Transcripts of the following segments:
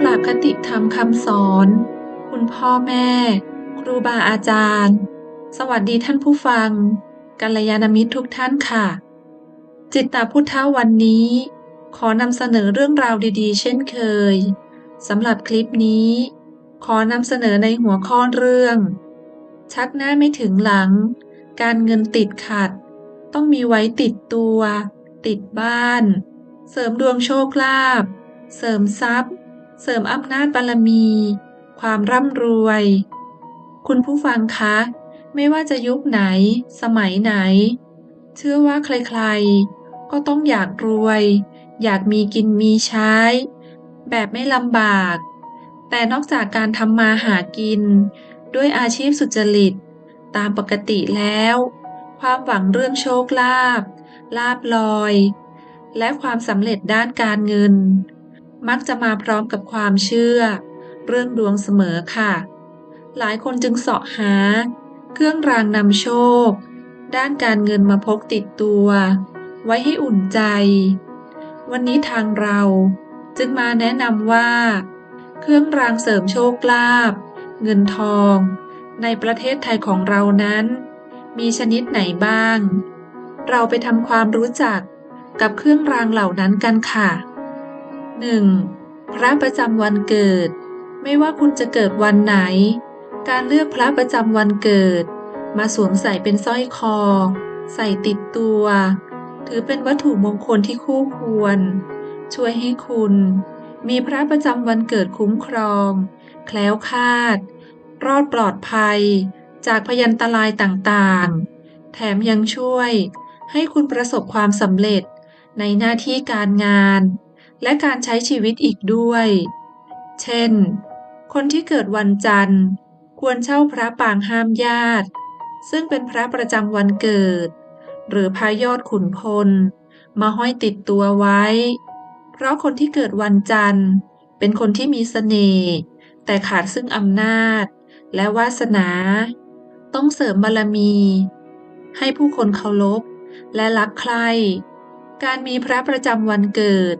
กราบคติธรรมคำสอน คุณพ่อแม่ ครูบาอาจารย์ สวัสดีท่านผู้ฟัง กัลยาณมิตรทุกท่านค่ะ จิตตาพุทธวันนี้ ขอนำเสนอเรื่องราวดีๆ เช่นเคยสำหรับคลิปนี้ ขอนำเสนอในหัวข้อเรื่อง ชักหน้าไม่ถึงหลัง การเงินติดขัด ต้องมีไว้ติดตัว ติดบ้าน เสริมดวงโชคลาภเสริมทรัพย์ เสริมอำนาจบารมี ความร่ำรวย คุณผู้ฟังคะ ไม่ว่าจะยุคไหน สมัยไหน เชื่อว่าใครๆ ก็ต้องอยากรวย อยากมีกินมีใช้ แบบไม่ลำบาก แต่นอกจากการทำมาหากิน ด้วยอาชีพสุจริต ตามปกติแล้ว ความหวังเรื่องโชคลาภลาบลอย และความสำเร็จด้านการเงิน มักจะมาพร้อมกับความเชื่อ เรื่องดวงเสมอค่ะ หลายคนจึงเสาะหา เครื่องรางนำโชค ด้านการเงินมาพกติดตัว ไว้ให้อุ่นใจ วันนี้ทางเราจึงมาแนะนำว่า เครื่องรางเสริมโชคลาภเงินทอง ในประเทศไทยของเรานั้น มีชนิดไหนบ้าง เราไปทำความรู้จักกับเครื่องรางเหล่านั้นกันค่ะ 1. พระประจำวันเกิด ไม่ว่าคุณจะเกิดวันไหน การเลือกพระประจำวันเกิด มาสวมใส่เป็นสร้อยคอ ใส่ติดตัว ถือเป็นวัตถุมงคลที่คู่ควร ช่วยให้คุณ มีพระประจำวันเกิดคุ้มครอง แคล้วคลาด รอดปลอดภัย จากพยันตรายต่างๆ แถมยังช่วยให้คุณประสบความสำเร็จในหน้าที่การงาน และการใช้ชีวิตอีกด้วย เช่น คนที่เกิดวันจันทร์ ควรเช่าพระปางห้ามญาติ ซึ่งเป็นพระประจำวันเกิด หรือพระยอดขุนพล มาห้อยติดตัวไว้ เพราะคนที่เกิดวันจันทร์ เป็นคนที่มีเสน่ห์แต่ขาดซึ่งอำนาจ และวาสนา ต้องเสริมบารมี ให้ผู้คนเคารพและรักใคร่การมีพระประจำวันเกิด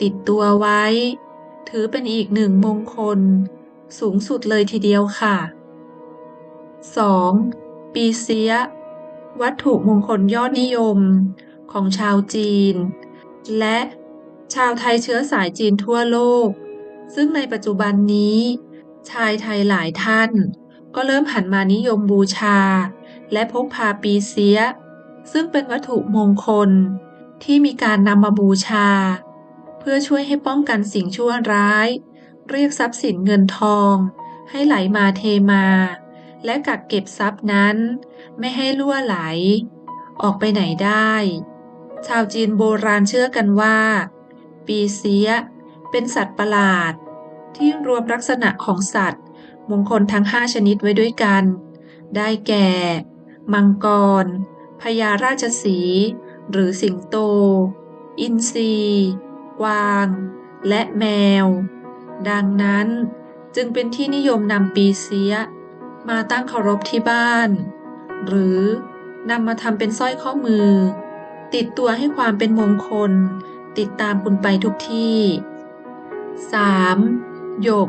ติดตัวไว้ ถือเป็นอีกหนึ่งมงคล สูงสุดเลยทีเดียวค่ะ 2. ปีเสีย วัตถุมงคลยอดนิยมของชาวจีน และชาวไทยเชื้อสายจีนทั่วโลก ซึ่งในปัจจุบันนี้ ชายไทยหลายท่าน ก็เริ่มหันมานิยมบูชา และพกพาปีเสีย ซึ่งเป็นวัตถุมงคลที่มีการนำมาบูชา เพื่อช่วยให้ป้องกันสิ่งชั่วร้าย เรียกทรัพย์สินเงินทอง ให้ไหลมาเทมา และกักเก็บทรัพย์นั้น ไม่ให้ล่วไหล ออกไปไหนได้ ชาวจีนโบราณเชื่อกันว่า ปีเสีย เป็นสัตว์ประหลาด ที่รวมลักษณะของสัตว์ มงคลทั้งห้าชนิดไว้ด้วยกัน ได้แก่ มังกรพญาราชสี หรือสิงโต อินทรี วาง และแมว ดังนั้นจึงเป็นที่นิยมนำปีเสีย มาตั้งเคารพที่บ้าน หรือนำมาทำเป็นสร้อยข้อมือ ติดตัวให้ความเป็นมงคล ติดตามคุณไปทุกที่ 3. หยก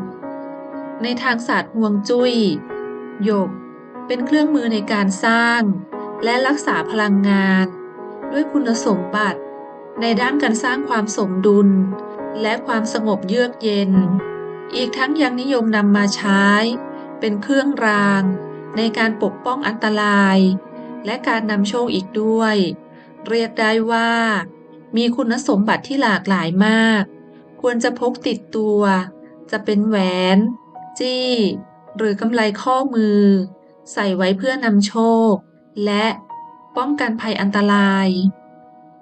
ในทางศาสตร์ห่วงจุย้ยหยก เป็นเครื่องมือในการสร้าง และรักษาพลังงาน ด้วยคุณสมบัติ ในด้านการสร้างความสมดุล และความสงบเยือกเย็น อีกทั้งยังนิยมนำมาใช้ เป็นเครื่องราง ในการปกป้องอันตราย และการนำโชคอีกด้วย เรียกได้ว่า มีคุณสมบัติที่หลากหลายมาก ควรจะพกติดตัว จะเป็นแหวน จี้ หรือกำไลข้อมือ ใส่ไว้เพื่อนำโชค และป้องกันภัยอันตราย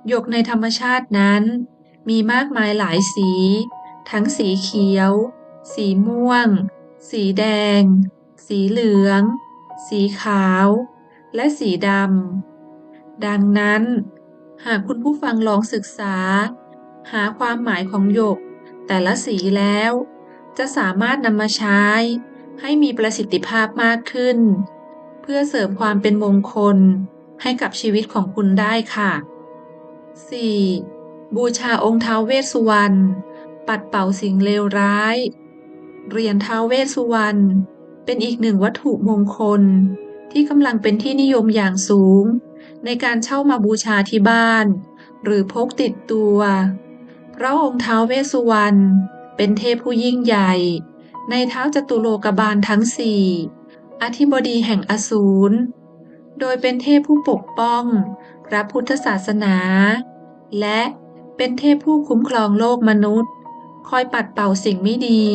หยกในธรรมชาตินั้น มีมากมายหลายสี ทั้งสีเขียว สีม่วง สีแดง สีเหลือง สีขาว และสีดำ ดังนั้น หากคุณผู้ฟังลองศึกษา หาความหมายของหยก แต่ละสีแล้ว จะสามารถนำมาใช้ ให้มีประสิทธิภาพมากขึ้น เพื่อเสริมความเป็นมงคลให้กับชีวิตของคุณได้ค่ะ 4. บูชาองค์ท้าวเวสสุวรรณ ปัดเป่าสิ่งเลวร้าย เหรียญท้าวเวสสุวรรณ เป็นอีกหนึ่งวัตถุมงคล ที่กำลังเป็นที่นิยมอย่างสูง ในการเช่ามาบูชาที่บ้าน หรือพกติดตัว เพราะองค์ท้าวเวสสุวรรณ เป็นเทพผู้ยิ่งใหญ่ ในเท้าจตุโลกบาลทั้งสี่อธิบดีแห่งอสูร โดยเป็นเทพผู้ปกป้อง พระพุทธศาสนา และเป็นเทพผู้คุ้มครองโลกมนุษย์ คอยปัดเป่าสิ่งไม่ดี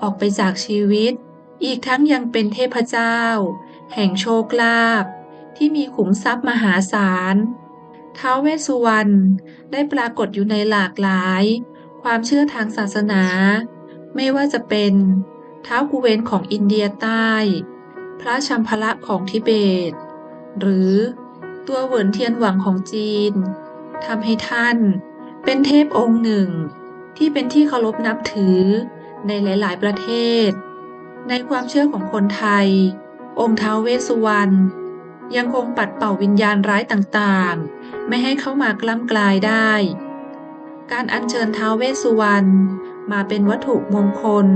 ออกไปจากชีวิต อีกทั้งยังเป็นเทพเจ้า แห่งโชคลาภที่มีขุมทรัพย์มหาศาลท้าวเวสสุวรรณได้ปรากฏอยู่ในหลากหลาย ความเชื่อทางศาสนา ไม่ว่าจะเป็นท้าวกุเวนของอินเดียใต้ พระชัมพระของทิเบต หรือ ตัวเหวินเทียนหวังของจีนทำให้ท่าน เป็นเทพองค์หนึ่ง ที่เป็นที่เคารพนับถือในหลาย ๆ ประเทศ ในความเชื่อของคนไทย องค์ท้าวเวสสุวรรณยังคงปัดเป่าวิญญาณร้ายต่าง ๆ ไม่ให้เข้ามากล้ำกลายได้ การอัญเชิญท้าวเวสสุวรรณมาเป็นวัตถุมงคล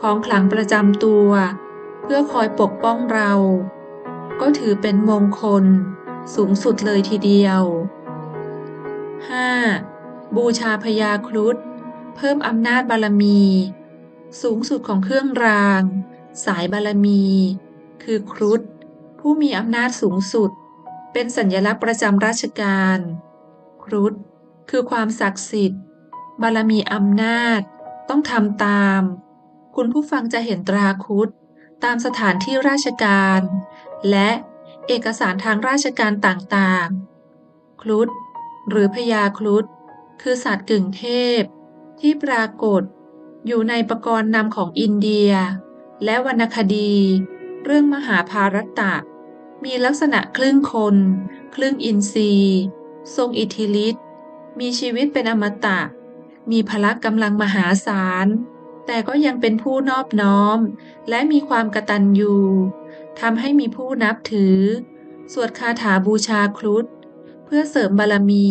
ของขลังประจำตัว เพื่อคอยปกป้องเรา ก็ถือเป็นมงคล สูงสุดเลยทีเดียว 5. บูชาพญาครุฑเพิ่มอำนาจบารมี สูงสุดของเครื่องราง สายบารมี คือครุฑผู้มีอำนาจสูงสุด เป็นสัญลักษณ์ประจำราชการ ครุฑคือความศักดิ์สิทธิ์ บารมีอำนาจ ต้องทำตาม คุณผู้ฟังจะเห็นตราครุฑตามสถานที่ราชการ และ เอกสารทางราชการต่างๆ ครุฑหรือพญาครุฑคือสัตว์กึ่งเทพ ที่ปรากฏอยู่ในประกรณ์นำของอินเดีย และวรรณคดี เรื่องมหาภารตะ มีลักษณะครึ่งคน ครึ่งอินทรีย์ ทรงอิทธิฤทธิ์ มีชีวิตเป็นอมตะ มีพละกำลังมหาศาล แต่ก็ยังเป็นผู้นอบน้อม และมีความกตัญญู ทำให้มีผู้นับถือ สวดคาถาบูชาครุฑเพื่อเสริมบารมี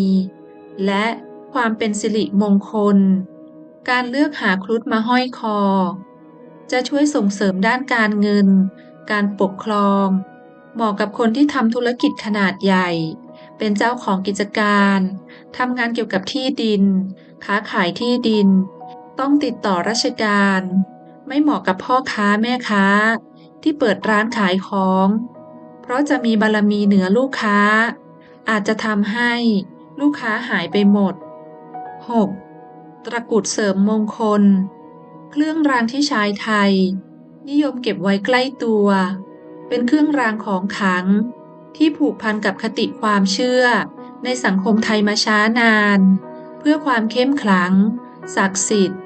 และความเป็นสิริมงคล การเลือกหาครุฑมาห้อยคอ จะช่วยส่งเสริมด้านการเงิน การปกครอง เหมาะกับคนที่ทำธุรกิจขนาดใหญ่ เป็นเจ้าของกิจการทำงานเกี่ยวกับที่ดิน ค้าขายที่ดิน ต้องติดต่อราชการ ไม่เหมาะกับพ่อค้าแม่ค้า ที่เปิดร้านขายของ เพราะจะมีบารมีเหนือลูกค้า อาจจะทำให้ลูกค้าหายไปหมด 6. ตะกุดเสริมมงคล เครื่องรางที่ชายไทย นิยมเก็บไว้ใกล้ตัว เป็นเครื่องรางของขลัง ที่ผูกพันกับคติความเชื่อ ในสังคมไทยมาช้านาน เพื่อความเข้มขลัง ศักดิ์สิทธิ์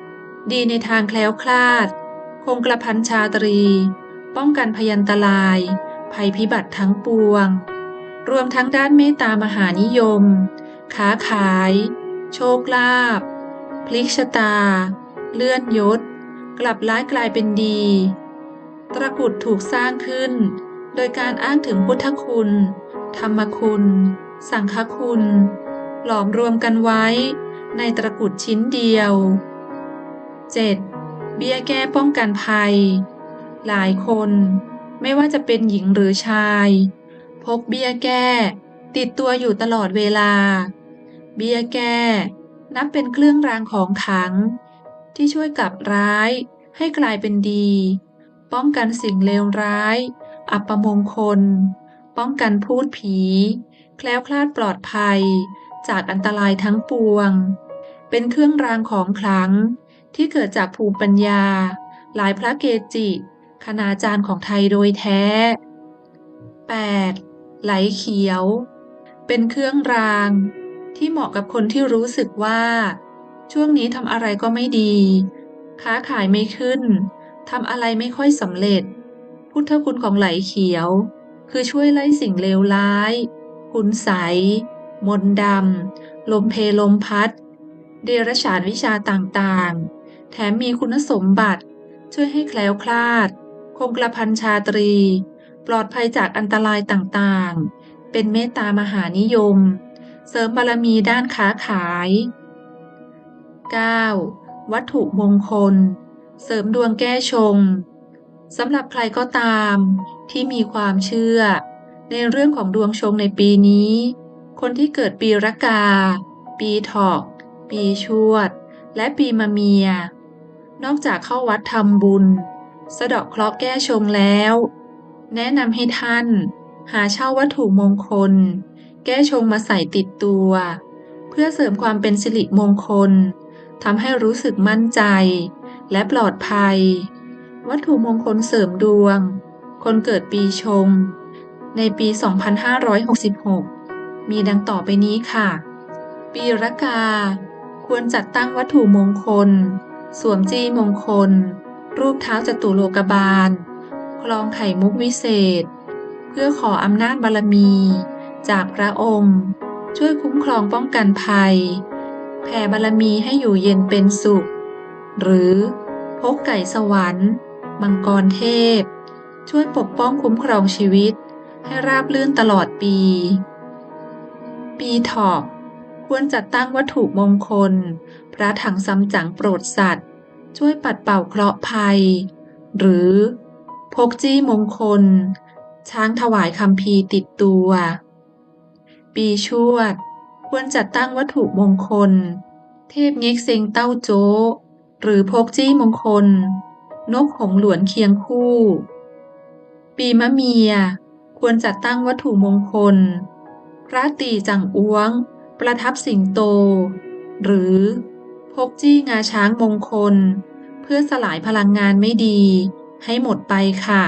ดีในทางแคล้วคลาด คงกระพันชาตรี ป้องกันพยันตราย ภัยพิบัติทั้งปวง รวมทั้งด้านเมตตามหานิยม ค้าขาย โชคลาภพลิกชะตา เลื่อนยศ กลับร้ายกลายเป็นดี ตระกุดถูกสร้างขึ้น โดยการอ้างถึงพุทธคุณ ธรรมคุณ สังฆคุณ หลอมรวมกันไว้ ในตระกุดชิ้นเดียว 7. เบี้ยแก้ป้องกันภัย หลายคน ไม่ว่าจะเป็นหญิงหรือชาย พกเบี้ยแก้ ติดตัวอยู่ตลอดเวลา เบี้ยแก้ นับเป็นเครื่องรางของขลัง ที่ช่วยกลับร้ายให้กลายเป็นดี ป้องกันสิ่งเลวร้าย อัปมงคล ป้องกันพูดผี แคล้วคลาดปลอดภัย จากอันตรายทั้งปวง เป็นเครื่องรางของขลังที่เกิดจากภูมิปัญญา หลายพระเกจิ คณาจารย์ของไทยโดยแท้ 8. ไหลเขียว เป็นเครื่องราง ที่เหมาะกับคนที่รู้สึกว่า ช่วงนี้ทำอะไรก็ไม่ดี ค้าขายไม่ขึ้นทำอะไรไม่ค่อยสำเร็จ พุทธคุณของไหลเขียว คือช่วยไล่สิ่งเลวร้าย คุณใส มนดำ ลมเพลมพัด เดรัจฉานวิชาต่างๆ แถมมีคุณสมบัติช่วยให้แคล้วคลาด คงกระพันชาตรี ปลอดภัยจากอันตรายต่างๆ เป็นเมตตามหานิยม เสริมบารมีด้านค้าขาย 9. วัตถุมงคล เสริมดวงแก้ชงสำหรับใครก็ตามที่มีความเชื่อ ในเรื่องของดวงชงในปีนี้ คนที่เกิดปีรากา ปีถอก ปีชวด และปีมะเมีย นอกจากเข้าวัดทำบุญ สะดาะเคราะห์แก้ชงแล้ว แนะนำให้ท่าน หาเช่าวัตถุมงคล แก้ชงมาใส่ติดตัว เพื่อเสริมความเป็นสิริมงคลทำให้รู้สึกมั่นใจ และปลอดภัย วัตถุมงคลเสริมดวง คนเกิดปีชง ในปี 2566 มีดังต่อไปนี้ค่ะ ปีรากา ควรจัดตั้งวัตถุมงคล สวมจี้มงคล รูปเท้าจตุโลกบาล คลองไข่มุกวิเศษ เพื่อขออำนาจบารมี จากพระองค์ ช่วยคุ้มครองป้องกันภัย แผ่บารมีให้อยู่เย็นเป็นสุข หรือพกไก่สวรรค์มังกรเทพ ช่วยปกป้องคุ้มครองชีวิต ให้ราบลื่นตลอดปี ปีถอกควรจัดตั้งวัตถุมงคล พระถังซัมจั๋งโปรดสัตว ช่วยปัดเป่าเคราะห์ภัย หรือ พกจี้มงคล ช้างถวายคำพีติดตัว ปีชวด ควรจัดตั้งวัตถุมงคล เทพเง็กเซงเต้าโจ้หรือพกจี้มงคล นกหงหลวนเคียงคู่ ปีมะเมีย ควรจัดตั้งวัตถุมงคล พระตีจังอ้วง ประทับสิงโต หรือ พกจี้งาช้างมงคล เพื่อสลายพลังงานไม่ดี ให้หมดไปค่ะ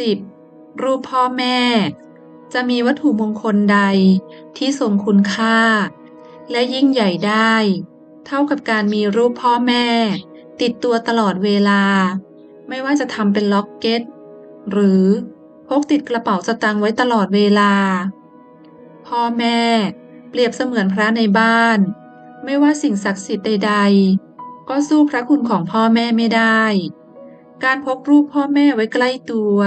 10. รูปพ่อแม่ จะมีวัตถุมงคลใดที่ทรงคุณค่า และยิ่งใหญ่ได้ เท่ากับการมีรูปพ่อแม่ ติดตัวตลอดเวลา ไม่ว่าจะทำเป็นล็อกเก็ต หรือพกติดกระเป๋าสตางค์ไว้ตลอดเวลา พ่อแม่ เปรียบเสมือนพระในบ้าน ไม่ว่าสิ่งศักดิ์สิทธิ์ใด ๆ ก็สู้พระคุณของพ่อแม่ไม่ได้ การพกรูปพ่อแม่ไว้ใกล้ตัว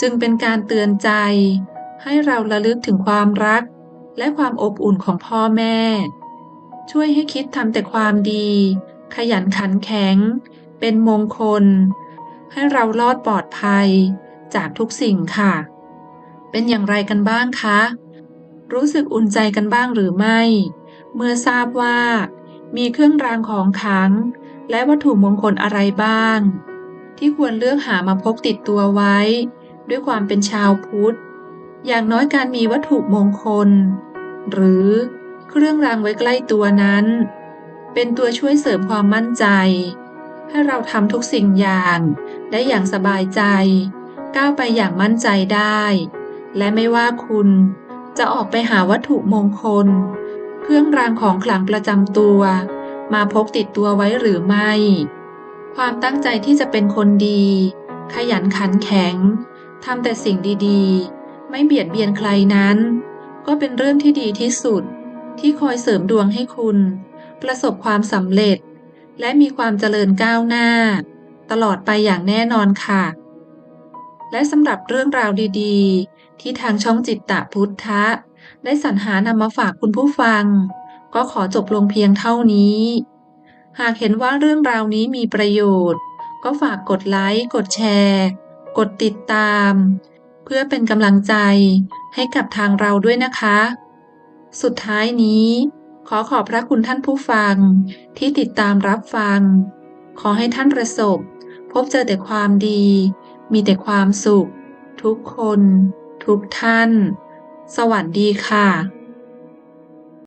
จึงเป็นการเตือนใจ ให้เราระลึกถึงความรัก และความอบอุ่นของพ่อแม่ ช่วยให้คิดทำแต่ความดี ขยันขันแข็ง เป็นมงคล ให้เรารอดปลอดภัย จากทุกสิ่งค่ะ เป็นอย่างไรกันบ้างคะ รู้สึกอุ่นใจกันบ้างหรือไม่ เมื่อทราบว่า มีเครื่องรางของขลัง และวัตถุมงคลอะไรบ้าง ที่ควรเลือกหามาพกติดตัวไว้ ด้วยความเป็นชาวพุทธ อย่างน้อยการมีวัตถุมงคล หรือเครื่องรางไว้ใกล้ตัวนั้น เป็นตัวช่วยเสริมความมั่นใจ ให้เราทำทุกสิ่งอย่างได้อย่างสบายใจ ก้าวไปอย่างมั่นใจได้ และไม่ว่าคุณจะออกไปหาวัตถุมงคล เครื่องรางของขลังประจำตัว มาพกติดตัวไว้หรือไม่ ความตั้งใจที่จะเป็นคนดี ขยันขันแข็งทำแต่สิ่งดีๆ ไม่เบียดเบียนใครนั้น ก็เป็นเรื่องที่ดีที่สุด ที่คอยเสริมดวงให้คุณ ประสบความสำเร็จ และมีความเจริญก้าวหน้า ตลอดไปอย่างแน่นอนค่ะ และสำหรับเรื่องราวดีๆ ที่ทางช่องจิตตะพุทธะ ได้สรรหานำมาฝากคุณผู้ฟัง ก็ขอจบลงเพียงเท่านี้ หากเห็นว่าเรื่องราวนี้มีประโยชน์ ก็ฝากกดไลค์ กดแชร์ กดติดตาม เพื่อเป็นกำลังใจให้กับทางเราด้วยนะคะ สุดท้ายนี้ ขอขอบพระคุณท่านผู้ฟังที่ติดตามรับฟัง ขอให้ท่านประสบ พบเจอแต่ความดี มีแต่ความสุข ทุกคน ทุกท่าน สวัสดีค่ะ